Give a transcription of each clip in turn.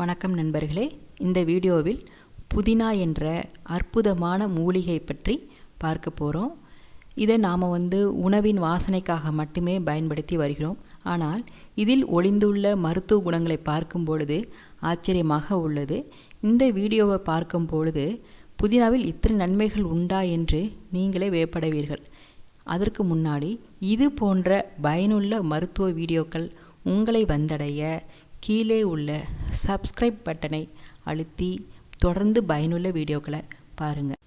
வணக்கம் நண்பர்களே. இந்த வீடியோவில் புதினா என்ற அற்புதமான மூலிகை பற்றி பார்க்க போகிறோம் இதை நாம் வந்து உணவின் வாசனைக்காக மட்டுமே பயன்படுத்தி வருகிறோம். ஆனால் இதில் ஒளிந்துள்ள மருத்துவ குணங்களை பார்க்கும் பொழுது ஆச்சரியமாக உள்ளது. இந்த வீடியோவை பார்க்கும் பொழுது புதினாவில் இத்தனை நன்மைகள் உண்டா என்று நீங்களே வியப்படைவீர்கள். அதற்கு முன்னாடி இது போன்ற பயனுள்ள மருத்துவ வீடியோக்கள் உங்களை வந்தடைய கீழே உள்ள சப்ஸ்கிரைப் பட்டனை அழுத்தி தொடர்ந்து பயனுள்ள வீடியோக்களை பாருங்கள்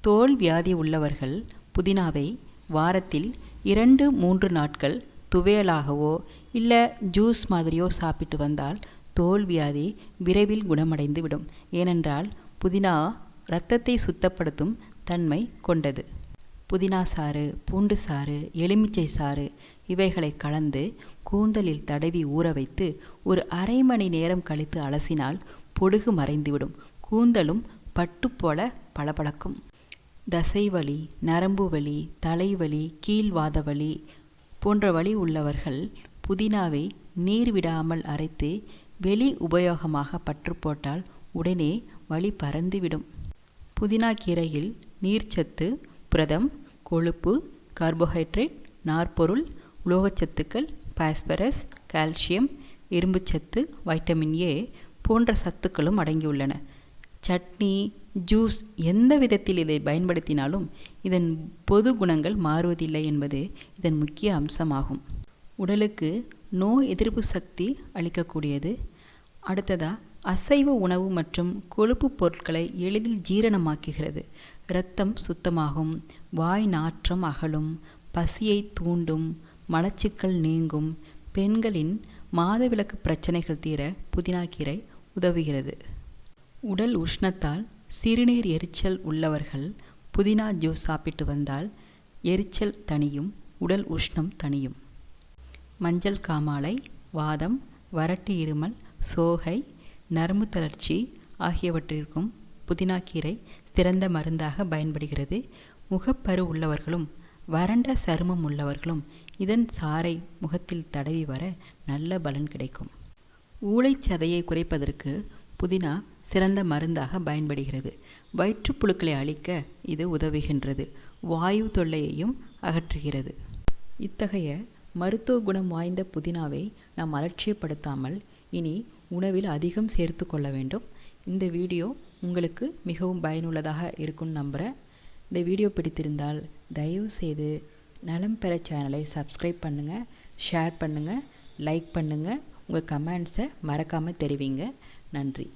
தோல் வியாதி உள்ளவர்கள் புதினாவை வாரத்தில் இரண்டு மூன்று நாட்கள் துவையலாகவோ இல்லை ஜூஸ் மாதிரியோ சாப்பிட்டு வந்தால் தோல் வியாதி விரைவில் குணமடைந்து விடும் ஏனென்றால் புதினா இரத்தத்தை சுத்தப்படுத்தும் தன்மை கொண்டது. புதினா சாறு பூண்டு சாறு எலுமிச்சை சாறு இவைகளை கலந்து கூந்தலில் தடவி ஊற வைத்து ஒரு அரை மணி நேரம் கழித்து அலசினால் பொடுகு மறைந்துவிடும். கூந்தலும் பட்டு போல பளபளக்கும். தசைவலி நரம்பு வலி தலைவலி கீழ்வாத வலி போன்ற வலி உள்ளவர்கள் புதினாவை நீர் விடாமல் அரைத்து வெளி உபயோகமாக பற்று போட்டால் உடனே வலி பறந்துவிடும். புதினா கீரையில் நீர்ச்சத்து புரதம் கொழுப்பு கார்போஹைட்ரேட் நார்ப்பொருள் உலோகச்சத்துக்கள் பாஸ்பரஸ் கால்சியம் இரும்புச்சத்து வைட்டமின் ஏ போன்ற சத்துக்களும் அடங்கியுள்ளன. சட்னி ஜூஸ் எந்த விதத்தில் இதை பயன்படுத்தினாலும் இதன் பொது குணங்கள் மாறுவதில்லை என்பது இதன் முக்கிய அம்சமாகும். உடலுக்கு நோய் எதிர்ப்பு சக்தி அளிக்கக்கூடியது. அடுத்ததாக அசைவ உணவு மற்றும் கொழுப்பு பொருட்களை எளிதில் ஜீரணமாக்குகிறது. இரத்தம் சுத்தமாகும் வாய் நாற்றம் அகலும் பசியை தூண்டும் மலச்சிக்கல் நீங்கும் பெண்களின் மாதவிலக்கு பிரச்சனைகள் தீர புதினாக்கீரை உதவுகிறது. உடல் உஷ்ணத்தால் சிறுநீர் எரிச்சல் உள்ளவர்கள் புதினா ஜூஸ் சாப்பிட்டு வந்தால் எரிச்சல் தனியும் உடல் உஷ்ணம் தனியும் மஞ்சள் காமாலை வாதம் வறட்டு இருமல் சோகை நரம்பு தளர்ச்சி ஆகியவற்றிற்கும் புதினாக்கீரை சிறந்த மருந்தாக பயன்படுகிறது. முகப்பரு உள்ளவர்களும் வறண்ட சருமம் உள்ளவர்களும் இதன் சாறை முகத்தில் தடவி வர நல்ல பலன் கிடைக்கும். ஊளைச்சதையை குறைப்பதற்கு புதினா சிறந்த மருந்தாக பயன்படுகிறது. வயிற்றுப்புழுக்களை அழிக்க இது உதவுகின்றது. வாயு தொல்லையையும் அகற்றுகிறது. இத்தகைய மருத்துவ குணம் வாய்ந்த புதினாவை நாம் அலட்சியப்படுத்தாமல் இனி உணவில் அதிகம் சேர்த்து கொள்ள வேண்டும். இந்த வீடியோ உங்களுக்கு மிகவும் பயனுள்ளதாக இருக்கும்னு நம்புகிறேன் இந்த வீடியோ பிடித்திருந்தால் தயவு செய்து நலம் பெற சேனலை சப்ஸ்கிரைப் பண்ணுங்கள் ஷேர் பண்ணுங்கள் லைக் பண்ணுங்கள் உங்கள் கமெண்ட்ஸை மறக்காமல் தெரிவிங்க. நன்றி.